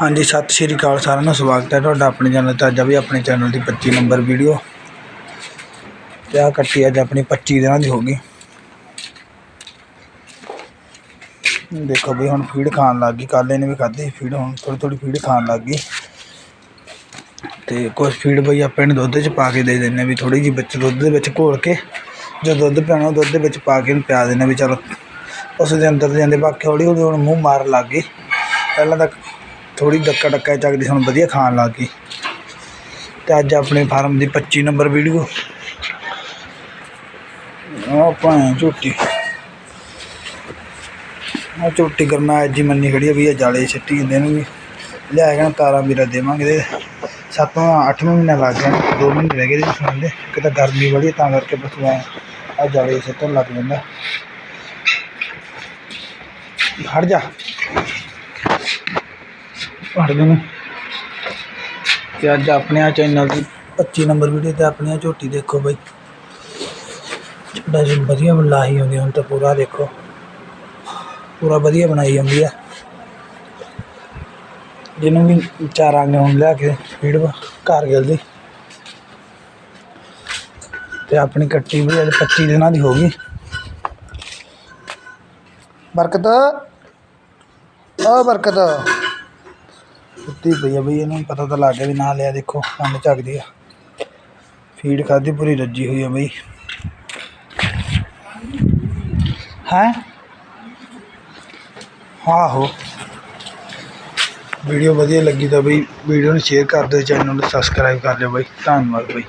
ਹਾਂਜੀ, ਸਤਿ ਸ਼੍ਰੀ ਅਕਾਲ ਸਾਰਿਆਂ ਨੂੰ ਸਵਾਗਤ ਹੈ ਤੁਹਾਡਾ ਆਪਣੇ ਚੈਨਲ ਤੇ। ਅੱਜ ਆ ਵੀ ਆਪਣੇ ਚੈਨਲ ਦੀ 25 ਨੰਬਰ ਵੀਡੀਓ। ਤੇ ਆਹ ਕੱਟੀ ਅੱਜ ਆਪਣੀ 25 ਦਿਨਾਂ ਦੀ ਹੋ ਗਈ। ਦੇਖੋ ਵੀ ਹੁਣ ਫੀਡ ਖਾਣ ਲੱਗ ਗਈ। ਕੱਲ੍ਹ ਇਹਨੇ ਵੀ ਖਾਧੀ ਫੀਡ, ਹੁਣ ਥੋੜੀ ਥੋੜੀ ਫੀਡ ਖਾਣ ਲੱਗ ਗਈ। ਤੇ ਕੁਛ ਫੀਡ ਬਈ ਆਪਾਂ ਇਹਨੂੰ ਦੁੱਧ 'ਚ ਪਾ ਕੇ ਦੇ ਦਿੰਨੇ ਵੀ ਥੋੜੀ ਜਿਹੀ ਵਿੱਚ ਦੁੱਧ ਦੇ ਵਿੱਚ ਘੋਲ ਕੇ, ਜੋ ਦੁੱਧ ਪਿਆਉਣਾ ਉਹ ਦੁੱਧ ਦੇ ਵਿੱਚ ਪਾ ਕੇ ਇਹਨੂੰ ਪਿਆ ਦਿੰਨੇ ਵੀ ਚਲੋ, ਉਸ ਦੇ ਅੰਦਰ ਜਾਂਦੇ, ਬਾਕੀ ਹੌਲੀ ਹੌਲੀ ਹੁਣ ਮੂੰਹ ਮਾਰ ਲੱਗ ਗਈ। ਪਹਿਲਾਂ ਤਾਂ ਥੋੜ੍ਹੀ ਡੱਕਾ ਡੱਕਾ ਚੱਕਦੀ ਸਾਨੂੰ ਵਧੀਆ ਖਾਣ ਲੱਗ ਗਈ। ਅਤੇ ਅੱਜ ਆਪਣੇ ਫਾਰਮ ਦੀ 25 ਨੰਬਰ ਵੀਡੀਓ। ਆਹ ਭਾਂ ਝੋਟੀ। ਆ ਝੋਟੀ ਕਰਨਾ ਅੱਜ ਹੀ ਮੰਨੀ ਖੜੀ ਆ ਵੀ ਇਹ ਜਾਲੇ ਛੱਟੀ ਜਾਂਦੇ ਨੂੰ ਵੀ। ਲਿਆ ਕੇ ਨਾ ਤਾਰਾਂ ਵੀਰਾ ਦੇਵਾਂਗੇ ਤੇ ਸੱਤਵਾਂ, ਅੱਠਵਾਂ ਮਹੀਨਾ ਲੱਗ ਗਿਆ ਦੋ ਮਹੀਨੇ ਰਹਿ ਗਏ ਇਹਦੇ ਸੁਣਨ ਦੇ। ਇੱਕ ਤਾਂ ਗਰਮੀ ਬੜੀ ਤਾਂ ਕਰਕੇ ਬਸ ਮੈਂ ਆ ਜਾਲੇ ਛੱਟਣ ਲੱਗ ਜਾਂਦਾ। ਹਟ ਜਾ। ਹਟ ਜਾ ਤੇ ਅੱਜ ਆਪਣੇ ਆ ਚੈਨਲ ਦੀ 25 ਨੰਬਰ ਵੀਡੀਓ ਤੇ ਆਪਣੀ ਝੋਟੀ ਦੇਖੋ ਬਈ। ਜਿਹੜਾ ਜੀ ਵਧੀਆ ਲਾਹੀ ਹੁੰਦੀ ਹੁਣ ਤਾਂ ਪੂਰਾ ਦੇਖੋ। ਪੂਰਾ ਵਧੀਆ ਬਣਾਈ ਜਾਂਦੀ ਆ। ਜਿਹਨੂੰ ਵੀ ਚਾਰਾਂਗੇ ਹੁਣ ਲਿਆ ਕੇ ਫੀਡ ਘਰ ਜਲਦੀ ਤੇ ਆਪਣੀ ਕੱਟੀ ਵੀ ਅੱਜ 25 ਦਿਨਾਂ ਦੀ ਹੋ ਗਈ। ਬਰਕਤ। ਆ ਬਰਕਤ। ਸੁੱਤੀ ਪਈ ਆ ਬਈ, ਇਹਨੂੰ ਪਤਾ ਤਾਂ ਲੱਗ ਗਿਆ ਵੀ ਨਾ ਲਿਆ, ਦੇਖੋ, ਕੰਨ ਝੱਕਦੀ ਆ। ਫੀਡ ਖਾਦੀ ਪੂਰੀ ਰੱਜੀ ਹੋਈ ਆ ਬਈ। ਹੈ? ਆਹੋ। ਵੀਡੀਓ ਵਧੀਆ ਲੱਗੀ ਤਾਂ ਬਈ, ਵੀਡੀਓ ਨੂੰ ਸ਼ੇਅਰ ਕਰ ਦਿਓ ਚੈਨਲ ਨੂੰ ਸਬਸਕ੍ਰਾਈਬ ਕਰ ਲਿਓ ਬਈ। ਧੰਨਵਾਦ ਬਈ।